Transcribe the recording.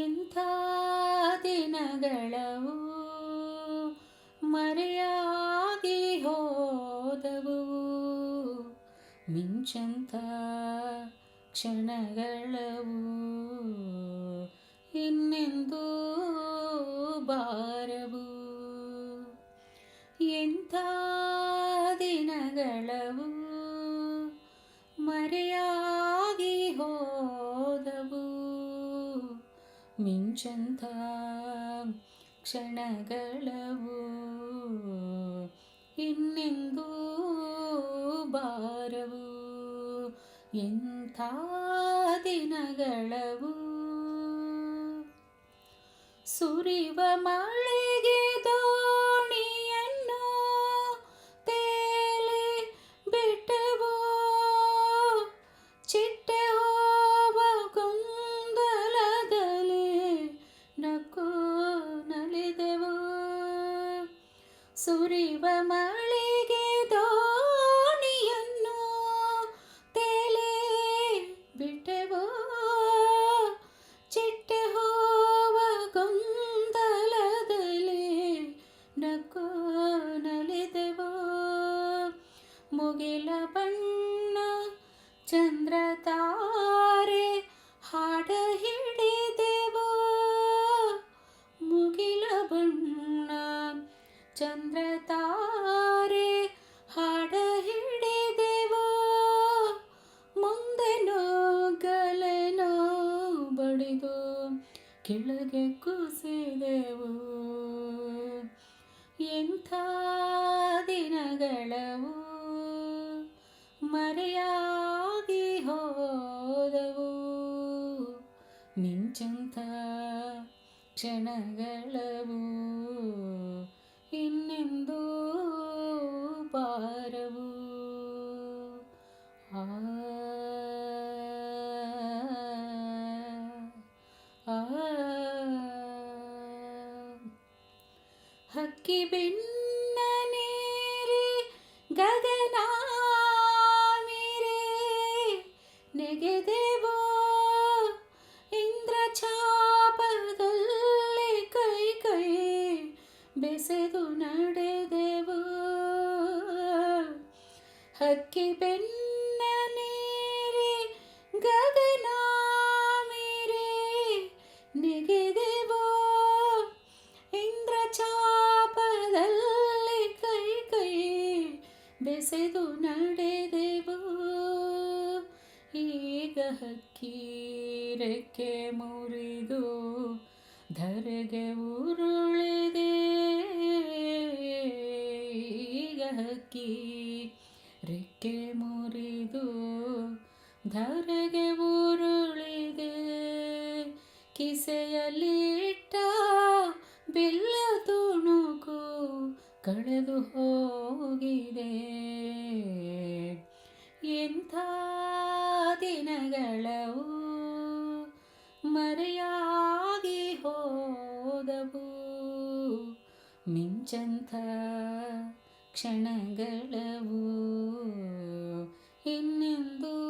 ಎಂಥ ದಿನಗಳವು ಮರೆಯಾಗಿ ಹೋದವು. ಮಿಂಚಂತ ಕ್ಷಣಗಳವು ಇನ್ನೆಂದೂ ಬಾರವು. ಎಂಥ ದಿನಗಳವು ಮಿಂಚಂಥ ಕ್ಷಣಗಳವು ಇನ್ನೆಂದೂ ಬಾರವು ಎಂಥ ದಿನಗಳವು. ಸುರಿವ ಮಳೆಗೆ ಸುರಿವ ಮಳೆಗೆ ದೋಣಿಯನ್ನು ತೇಲೆ ಬಿಟ್ಟೆವೋ. ಚಿಟ್ಟೆ ಹೋವ ಗೊಂದಲದಲ್ಲಿ ನಕ್ಕು ನಲಿದೆವು. ಮುಗಿಲ ಬಣ್ಣ ಚಂದ್ರ ಚಂದ್ರ ತಾರೆ ಹಾಡ ಹಿಡಿದೆವೋ. ಮುಂದೆ ನೋಗಲೆನೋ ಬಡಿದು ಕೆಳಗೆ ಕುಸಿದೆವು. ಎಂಥ ದಿನಗಳವು ಮರೆಯಾಗಿ ಹೋದವು. ನಿಂಚಂಥ ಕ್ಷಣಗಳವು. ಇನ್ನೆಂದೂ ಪಾರವು ಆ. ಹಕ್ಕಿ ಬೆನ್ನ ನೀರಿ ಗಗನ ಮೀರೆ ಹಕ್ಕಿ ಬೆನ್ನ ನೀರಿ, ಗಗನ ಮೀರಿ, ನೆಗೆದೆವೋ, ಇಂದ್ರ ಚಾಪದಲ್ಲಿ ಕೈ ಕೈ ಬೆಸೆದು ನಡೆದೆವು. ಈಗ ಹಕ್ಕಿ ರೆಕ್ಕೆ ಮುರಿದು ಧರೆಗೆ ಧರೆಗೆ ಉರುಳಿದೆ ಕಿಸೆಯಲ್ಲಿಟ್ಟ ಬಿಲ್ಲ ತುಣುಕು ಕಳೆದು ಹೋಗಿದೆ. ಎಂಥ ದಿನಗಳವು ಮರೆಯಾಗಿ ಹೋದವು. ಮಿಂಚಂಥ ಕ್ಷಣಗಳವು ಇನ್ನೆಂದೂ